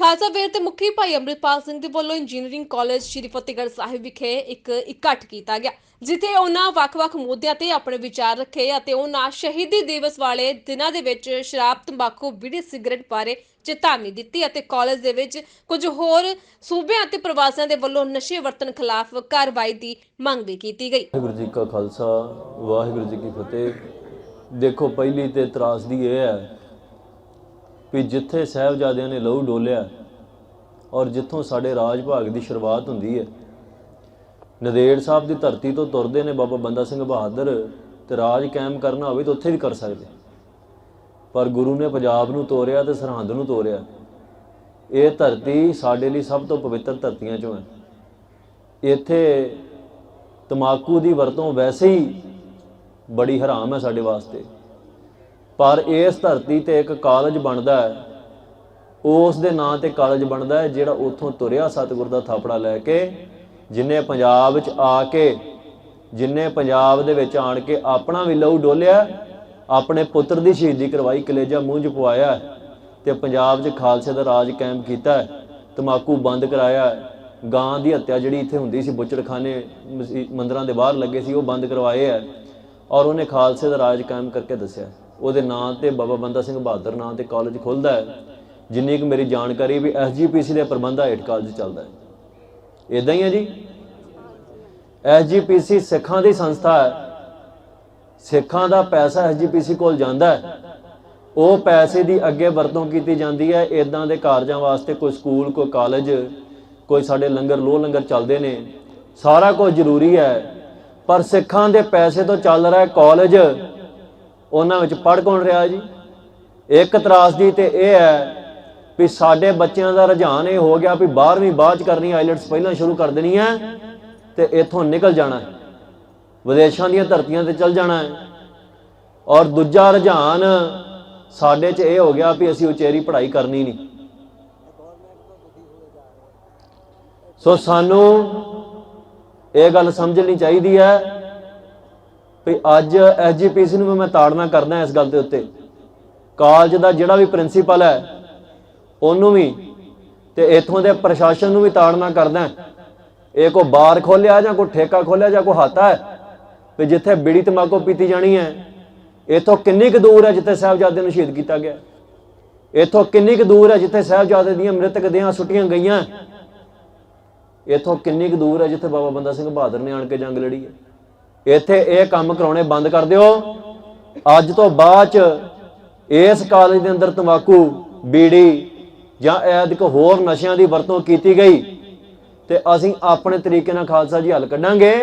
ਖਾਲਸਾ ਵੇਰ ਤੇ ਮੁਖੀ ਭਾਈ ਅੰਮ੍ਰਿਤਪਾਲ ਸਿੰਘ ਦੇ ਵੱਲੋਂ ਇੰਜੀਨੀਅਰਿੰਗ ਕਾਲਜ ਸ਼੍ਰੀ ਫਤਿਹਗੜ੍ਹ ਸਾਹਿਬ ਵਿਖੇ ਇੱਕ ਇਕੱਠ ਕੀਤਾ ਗਿਆ, ਜਿੱਥੇ ਉਹਨਾਂ ਵੱਖ-ਵੱਖ ਮੁੱਦਿਆਂ ਤੇ ਆਪਣੇ ਵਿਚਾਰ ਰੱਖੇ ਅਤੇ ਉਹਨਾਂ ਸ਼ਹੀਦੀ ਦਿਵਸ ਵਾਲੇ ਦਿਨਾਂ ਦੇ ਵਿੱਚ ਸ਼ਰਾਬ, ਤੰਬਾਕੂ, ਬੀੜੀ, ਸਿਗਰਟ ਬਾਰੇ ਚੇਤਾਵਨੀ ਦਿੱਤੀ ਅਤੇ ਕਾਲਜ ਦੇ ਵਿੱਚ ਕੁਝ ਹੋਰ ਸੂਬਿਆਂ ਅਤੇ ਪ੍ਰਵਾਸੀਆਂ ਦੇ ਵੱਲੋਂ ਨਸ਼ੇ ਵਰਤਨ ਖਿਲਾਫ ਕਾਰਵਾਈ ਦੀ ਮੰਗ ਵੀ ਕੀਤੀ ਗਈ। ਵਾਹਿਗੁਰੂ ਜੀ ਕਾ ਖਾਲਸਾ, ਵਾਹਿਗੁਰੂ ਜੀ ਕੀ ਫਤਿਹ। ਦੇਖੋ, ਪਹਿਲੀ ਤੇ ਤਰਾਸਦੀ ਇਹ ਹੈ ਵੀ ਜਿੱਥੇ ਸਾਹਿਬਜ਼ਾਦਿਆਂ ਨੇ ਲਹੂ ਡੋਲਿਆ ਔਰ ਜਿੱਥੋਂ ਸਾਡੇ ਰਾਜ ਭਾਗ ਦੀ ਸ਼ੁਰੂਆਤ ਹੁੰਦੀ ਹੈ, ਨਦੇੜ ਸਾਹਿਬ ਦੀ ਧਰਤੀ ਤੋਂ ਤੁਰਦੇ ਨੇ ਬਾਬਾ ਬੰਦਾ ਸਿੰਘ ਬਹਾਦਰ ਤੇ ਰਾਜ ਕਾਇਮ ਕਰਨਾ ਹੋਵੇ ਤਾਂ ਉੱਥੇ ਵੀ ਕਰ ਸਕਦੇ। ਪਰ ਗੁਰੂ ਨੇ ਪੰਜਾਬ ਨੂੰ ਤੋਰਿਆ ਤੇ ਸਰਹੰਦ ਨੂੰ ਤੋਰਿਆ। ਇਹ ਧਰਤੀ ਸਾਡੇ ਲਈ ਸਭ ਤੋਂ ਪਵਿੱਤਰ ਧਰਤੀਆਂ ਚੋਂ ਹੈ। ਇੱਥੇ ਤਮਾਕੂ ਦੀ ਵਰਤੋਂ ਵੈਸੇ ਹੀ ਬੜੀ ਹਰਾਮ ਹੈ ਸਾਡੇ ਵਾਸਤੇ। ਪਰ ਇਸ ਧਰਤੀ ਤੇ ਇੱਕ ਕਾਲਜ ਬਣਦਾ ਹੈ। ਉਸ ਦੇ ਨਾਂ ਤੇ ਕਾਲਜ ਬਣਦਾ ਹੈ ਜਿਹੜਾ ਉੱਥੋਂ ਤੁਰਿਆ ਸਤਿਗੁਰ ਦਾ ਥਾਪੜਾ ਲੈ ਕੇ ਜਿਨੇ ਪੰਜਾਬ ਵਿੱਚ ਆ ਕੇ ਜਿਨੇ ਪੰਜਾਬ ਦੇ ਵਿੱਚ ਆਣ ਕੇ ਆਪਣਾ ਵੀ ਲਹੂ ਡੋਲਿਆ ਆਪਣੇ ਪੁੱਤਰ ਦੀ ਸ਼ਹੀਦੀ ਕਰਵਾਈ ਕਲੇਜਾ ਮੂੰਹ 'ਚ ਪਵਾਇਆ ਤੇ ਪੰਜਾਬ 'ਚ ਖਾਲਸੇ ਦਾ ਰਾਜ ਕਾਇਮ ਕੀਤਾ ਹੈ, ਤਮਾਕੂ ਬੰਦ ਕਰਾਇਆ ਗਾਂ ਦੀ ਹੱਤਿਆ ਜਿਹੜੀ ਇੱਥੇ ਹੁੰਦੀ ਸੀ ਬੁੱਚੜਖਾਨੇ ਮਸੀ- ਮੰਦਰਾਂ ਦੇ ਬਾਹਰ ਲੱਗੇ ਸੀ ਉਹ ਬੰਦ ਕਰਵਾਏ ਹੈ ਔਰ ਉਹਨੇ ਖਾਲਸੇ ਦਾ ਰਾਜ ਕਾਇਮ ਕਰਕੇ ਦੱਸਿਆ ਉਹਦੇ ਨਾਂ ਤੇ ਬਾਬਾ ਬੰਦਾ ਸਿੰਘ ਬਹਾਦਰ ਨਾਂ ਤੇ ਕਾਲਜ ਖੁੱਲਦਾ ਹੈ, ਜਿੰਨੀ ਕਿ ਮੇਰੀ ਜਾਣਕਾਰੀ ਵੀ ਐਸਜੀਪੀਸੀ ਦੇ ਪ੍ਰਬੰਧਾ ਹੇਠ ਕਾਲਜ ਚੱਲਦਾ ਹੈ। ਇਦਾਂ ਹੀ ਹੈ ਜੀ। ਐਸਜੀਪੀਸੀ ਸਿੱਖਾਂ ਦੀ ਸੰਸਥਾ ਹੈ। ਸਿੱਖਾਂ ਦਾ ਪੈਸਾ ਐਸਜੀਪੀਸੀ ਕੋਲ ਜਾਂਦਾ ਹੈ। ਉਹ ਪੈਸੇ ਦੀ ਅੱਗੇ ਵਰਤੋਂ ਕੀਤੀ ਜਾਂਦੀ ਹੈ। ਇਦਾਂ ਦੇ ਕਾਰਜਾਂ ਵਾਸਤੇ ਕੋਈ ਸਕੂਲ, ਕੋਈ ਕਾਲਜ ਕੋਈ ਸਾਡੇ ਲੰਗਰ, ਲੋਹ ਲੰਗਰ ਚੱਲਦੇ ਨੇ। ਸਾਰਾ ਕੁਝ ਜ਼ਰੂਰੀ ਹੈ। ਪਰ ਸਿੱਖਾਂ ਦੇ ਪੈਸੇ ਤੋਂ ਚੱਲ ਰਿਹਾ ਕਾਲਜ ਉਹਨਾਂ ਵਿੱਚ ਪੜ ਕੌਣ ਰਿਹਾ ਜੀ? ਇੱਕ ਤਰਾਸਦੀ ਤੇ ਇਹ ਹੈ ਵੀ ਸਾਡੇ ਬੱਚਿਆਂ ਦਾ ਰੁਝਾਨ ਇਹ ਹੋ ਗਿਆ ਵੀ 12ਵੀਂ ਬਾਅਦ ਚ ਕਰਨੀ ਆਈਲੈਟਸ ਪਹਿਲਾਂ ਸ਼ੁਰੂ ਕਰ ਦੇਣੀ ਹੈ ਤੇ ਇੱਥੋਂ ਨਿਕਲ ਜਾਣਾ ਵਿਦੇਸ਼ਾਂ ਦੀਆਂ ਧਰਤੀਆਂ ਤੇ ਚੱਲ ਜਾਣਾ ਹੈ। ਔਰ ਦੂਜਾ ਰੁਝਾਨ ਸਾਡੇ 'ਚ ਇਹ ਹੋ ਗਿਆ ਵੀ ਅਸੀਂ ਉਚੇਰੀ ਪੜ੍ਹਾਈ ਕਰਨੀ ਨਹੀਂ। ਸੋ ਸਾਨੂੰ ਇਹ ਗੱਲ ਸਮਝਣੀ ਚਾਹੀਦੀ ਹੈ ਵੀ ਅੱਜ ਐਸਜੀਪੀਸੀ ਨੂੰ ਮੈਂ ਤਾੜਨਾ ਕਰਦਾ ਇਸ ਗੱਲ ਦੇ ਉੱਤੇ। ਕਾਲਜ ਦਾ ਜਿਹੜਾ ਵੀ ਪ੍ਰਿੰਸੀਪਲ ਹੈ, ਉਹਨੂੰ ਵੀ ਤੇ ਇਥੋਂ ਦੇ ਪ੍ਰਸ਼ਾਸਨ ਨੂੰ ਵੀ ਤਾੜਨਾ ਕਰਦਾ ਇਹ ਕੋ ਬਾਰ ਖੋਲਿਆ ਜਾਂ ਕੋ ਠੇਕਾ ਖੋਲਿਆ ਜਾਂ ਕੋ ਹਾਤਾ ਹੈ ਵੀ ਜਿੱਥੇ ਬਿੜੀ ਤਮਾਕੂ ਪੀਤੀ ਜਾਣੀ ਹੈ, ਇਥੋਂ ਕਿੰਨੀ ਕੁ ਦੂਰ ਹੈ ਜਿੱਥੇ ਸਾਹਿਬਜ਼ਾਦੇ ਨੂੰ ਸ਼ਹੀਦ ਕੀਤਾ ਗਿਆ? ਇਥੋਂ ਕਿੰਨੀ ਕੁ ਦੂਰ ਹੈ ਜਿੱਥੇ ਸਾਹਿਬਜ਼ਾਦੇ ਦੀਆਂ ਮ੍ਰਿਤਕ ਦੇਹਾਂ ਸੁੱਟੀਆਂ ਗਈਆਂ? ਇਥੋਂ ਕਿੰਨੀ ਕੁ ਦੂਰ ਹੈ ਜਿੱਥੇ ਬਾਬਾ ਬੰਦਾ ਸਿੰਘ ਬਹਾਦਰ ਨੇ ਆਣ ਕੇ ਜੰਗ ਲੜੀ ਹੈ? ਇੱਥੇ ਇਹ ਕੰਮ ਕਰਾਉਣੇ ਬੰਦ ਕਰ ਦਿਓ। ਅੱਜ ਤੋਂ ਬਾਅਦ ਚ ਇਸ ਕਾਲਜ ਦੇ ਅੰਦਰ ਤੰਬਾਕੂ, ਬੀੜੀ ਜਾਂ ਐਦਕ ਹੋਰ ਨਸ਼ਿਆਂ ਦੀ ਵਰਤੋਂ ਕੀਤੀ ਗਈ। ਤੇ ਅਸੀਂ ਆਪਣੇ ਤਰੀਕੇ ਨਾਲ ਖਾਲਸਾ ਜੀ ਹੱਲ ਕੱਢਾਂਗੇ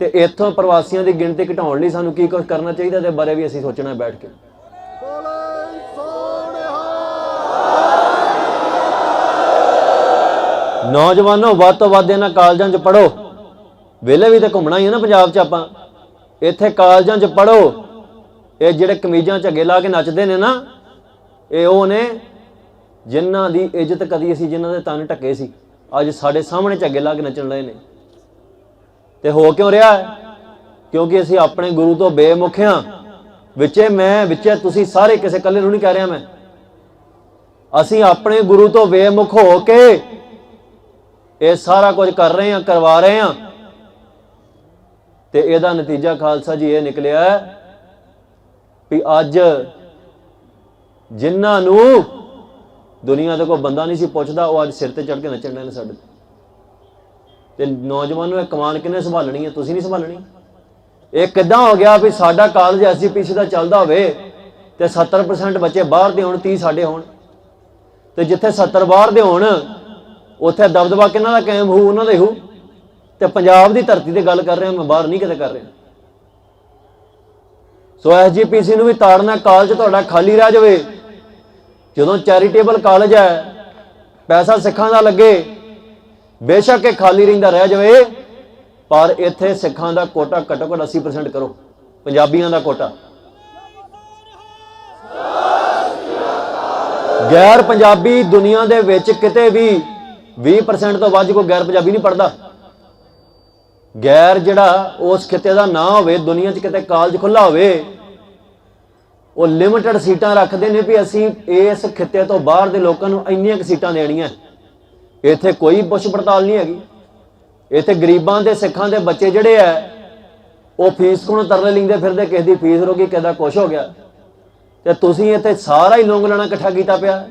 ਤੇ ਇੱਥੋਂ ਪ੍ਰਵਾਸੀਆਂ ਦੀ ਗਿਣਤੀ ਘਟਾਉਣ ਲਈ ਸਾਨੂੰ ਕੀ ਕੁਝ ਕਰਨਾ ਚਾਹੀਦਾ ਤੇ ਬਾਰੇ ਵੀ ਅਸੀਂ ਸੋਚਣਾ ਬੈਠ ਕੇ। ਨੌਜਵਾਨੋ, ਵੱਧ ਤੋਂ ਵੱਧ ਇਹਨਾਂ ਕਾਲਜਾਂ 'ਚ ਪੜੋ ਵੇਲੇ ਵੀ ਤਾਂ ਘੁੰਮਣਾ ਹੀ ਹੈ ਨਾ ਪੰਜਾਬ 'ਚ ਆਪਾਂ। ਇੱਥੇ ਕਾਲਜਾਂ 'ਚ ਪੜੋ ਇਹ ਜਿਹੜੇ ਕਮੀਜ਼ਾਂ ਝੱਗੇ ਲਾ ਕੇ ਨੱਚਦੇ ਨੇ ਨਾ, ਇਹ ਉਹ ਨੇ ਜਿਨ੍ਹਾਂ ਦੀ ਇੱਜ਼ਤ ਕਦੀ ਅਸੀਂ ਜਿਨ੍ਹਾਂ ਦੇ ਤਨ ਢੱਕੇ ਸੀ, ਅੱਜ ਸਾਡੇ ਸਾਹਮਣੇ ਝੱਗੇ ਲਾ ਕੇ ਨੱਚਣ ਲਏ ਨੇ। ਤੇ ਹੋ ਕਿਉਂ ਰਿਹਾ ਕਿਉਂਕਿ ਅਸੀਂ ਆਪਣੇ ਗੁਰੂ ਤੋਂ ਬੇਮੁਖ ਹਾਂ। ਵਿੱਚੇ ਮੈਂ, ਵਿੱਚੇ ਤੁਸੀਂ ਸਾਰੇ ਕਿਸੇ ਇਕੱਲੇ ਨੂੰ ਨਹੀਂ ਕਹਿ ਰਿਹਾ ਮੈਂ। ਅਸੀਂ ਆਪਣੇ ਗੁਰੂ ਤੋਂ ਬੇਮੁਖ ਹੋ ਕੇ ਇਹ ਸਾਰਾ ਕੁਝ ਕਰ ਰਹੇ ਹਾਂ, ਕਰਵਾ ਰਹੇ ਹਾਂ। ਤੇ ਇਹਦਾ ਨਤੀਜਾ ਖਾਲਸਾ ਜੀ ਇਹ ਨਿਕਲਿਆ ਵੀ ਅੱਜ ਜਿਨ੍ਹਾਂ ਨੂੰ ਦੁਨੀਆ ਦੇ ਕੋਈ ਬੰਦਾ ਨਹੀਂ ਸੀ ਪੁੱਛਦਾ, ਉਹ ਅੱਜ ਸਿਰ ਤੇ ਚੜ ਕੇ ਨੱਚਣ ਰਹੇ ਸਾਡੇ ਤੇ। ਨੌਜਵਾਨ ਨੂੰ ਇਹ ਕਮਾਨ ਕਿਨੇ ਸੰਭਾਲਣੀ ਹੈ? ਤੁਸੀਂ ਨਹੀਂ ਸੰਭਾਲਣੀ? ਇਹ ਕਿੱਦਾਂ ਹੋ ਗਿਆ ਵੀ ਸਾਡਾ ਕਾਲਜ ਐਸਜੀਪੀਸੀ ਦਾ ਚੱਲਦਾ ਹੋਵੇ ਤੇ 70% ਬੱਚੇ ਬਾਹਰ ਦੇ ਹੋਣ 30 ਸਾਡੇ ਹੋਣ। ਤੇ ਜਿੱਥੇ 70 ਬਾਹਰ ਦੇ ਹੋਣ, ਉੱਥੇ ਦਬਦਬਾ ਕਿਹਨਾਂ ਦਾ ਕਾਇਮ ਹੋਊ? ਉਹਨਾਂ ਦਾ ਹੀ ਹੋਊ। ਤੇ ਪੰਜਾਬ ਦੀ ਧਰਤੀ ਤੇ ਗੱਲ ਕਰ ਰਿਹਾ ਮੈਂ, ਬਾਹਰ ਨਹੀਂ ਕਿਤੇ ਕਰ ਰਿਹਾ। ਸੋ ਐਸਜੀਪੀਸੀ ਨੂੰ ਵੀ ਤਾੜਨਾ ਕਾਲਜ ਤੁਹਾਡਾ ਖਾਲੀ ਰਹਿ ਜਾਵੇ। ਜਦੋਂ ਚੈਰੀਟੇਬਲ ਕਾਲਜ ਹੈ, ਪੈਸਾ ਸਿੱਖਾਂ ਦਾ ਲੱਗੇ, ਬੇਸ਼ੱਕ ਇਹ ਖਾਲੀ ਰਹਿੰਦਾ ਰਹਿ ਜਾਵੇ, ਪਰ ਇੱਥੇ ਸਿੱਖਾਂ ਦਾ ਕੋਟਾ ਘੱਟੋ ਘੱਟ 80% ਕਰੋ, ਪੰਜਾਬੀਆਂ ਦਾ ਕੋਟਾ। ਗੈਰ ਪੰਜਾਬੀ ਦੁਨੀਆ ਦੇ ਵਿੱਚ ਕਿਤੇ ਵੀ 20% ਤੋਂ ਵੱਧ ਕੋਈ ਗੈਰ ਪੰਜਾਬੀ ਨਹੀਂ ਪੜਦਾ ਗੈਰ ਜਿਹੜਾ ਉਸ ਖਿੱਤੇ ਦਾ ਨਾਂ ਹੋਵੇ ਦੁਨੀਆ 'ਚ ਕਿਤੇ ਕਾਲਜ ਖੁੱਲਾ ਹੋਵੇ ਉਹ ਲਿਮਟਿਡ ਸੀਟਾਂ ਰੱਖਦੇ ਨੇ ਵੀ ਅਸੀਂ ਇਸ ਖਿੱਤੇ ਤੋਂ ਬਾਹਰ ਦੇ ਲੋਕਾਂ ਨੂੰ ਇੰਨੀਆਂ ਕੁ ਸੀਟਾਂ ਦੇਣੀਆਂ। ਇੱਥੇ ਕੋਈ ਪੁੱਛ ਪੜਤਾਲ ਨਹੀਂ ਹੈਗੀ। ਇੱਥੇ ਗਰੀਬਾਂ ਦੇ ਸਿੱਖਾਂ ਦੇ ਬੱਚੇ ਜਿਹੜੇ ਆ ਉਹ ਫੀਸ ਕੋਲੋਂ ਤਰਲੇ ਲਿੰਦੇ ਫਿਰਦੇ ਕਿਸੇ ਦੀ ਫੀਸ ਰੋਗੀ ਕਿਸੇ ਦਾ ਕੁਛ ਹੋ ਗਿਆ। ਤੇ ਤੁਸੀਂ ਇੱਥੇ ਸਾਰਾ ਹੀ ਲੋਂਗ ਲੈਣਾ ਇਕੱਠਾ ਕੀਤਾ ਪਿਆ।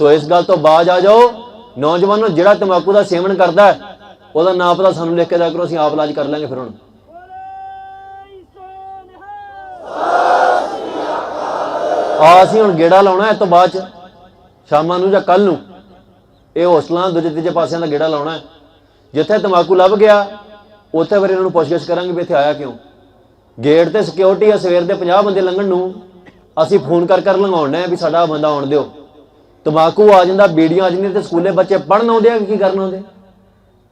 ਸੋ ਇਸ ਗੱਲ ਤੋਂ ਬਾਜ ਆ ਜਾਓ। ਨੌਜਵਾਨੋ ਜਿਹੜਾ ਤੰਬਾਕੂ ਦਾ ਸੇਵਨ ਕਰਦਾ ਹੈ, ਉਹਦਾ ਨਾਂ ਪਤਾ ਸਾਨੂੰ ਲਿਖ ਕੇ ਦਿਆ ਕਰੋ, ਅਸੀਂ ਆਪ ਇਲਾਜ ਕਰ ਲਾਂਗੇ ਫਿਰ ਹੁਣ। ਆ ਅਸੀਂ ਹੁਣ ਗੇੜਾ ਲਾਉਣਾ ਇਸ ਤੋਂ ਬਾਅਦ ਚ, ਸ਼ਾਮਾਂ ਨੂੰ ਜਾਂ ਕੱਲ ਨੂੰ। ਇਹ ਹੋਸਟਲਾਂ ਦੂਜੇ ਤੀਜੇ ਪਾਸਿਆਂ ਦਾ ਗੇੜਾ ਲਾਉਣਾ। ਜਿੱਥੇ ਤੰਬਾਕੂ ਲੱਭ ਗਿਆ, ਉੱਥੇ ਫਿਰ ਇਹਨਾਂ ਨੂੰ ਪੁੱਛਗਿੱਛ ਕਰਾਂਗੇ ਵੀ ਇੱਥੇ ਆਇਆ ਕਿਉਂ। ਗੇਟ ਤੇ ਸਿਕਿਉਰਿਟੀ ਆ, ਸਵੇਰ ਦੇ 50 ਬੰਦੇ ਲੰਘਣ ਨੂੰ, ਅਸੀਂ ਫੋਨ ਕਰ ਕਰ ਲੰਘਾਉਣਾ ਹੈ ਵੀ ਸਾਡਾ ਬੰਦਾ ਆਉਣ ਦਿਓ। ਤੰਬਾਕੂ ਆ ਜਾਂਦਾ, ਬੀੜੀਆਂ ਆ ਜਾਂਦੀਆਂ ਤੇ ਸਕੂਲੇ ਬੱਚੇ ਪੜਨ ਆਉਂਦੇ ਆ ਕਿ ਕੀ ਕਰਨ ਆਉਂਦੇ?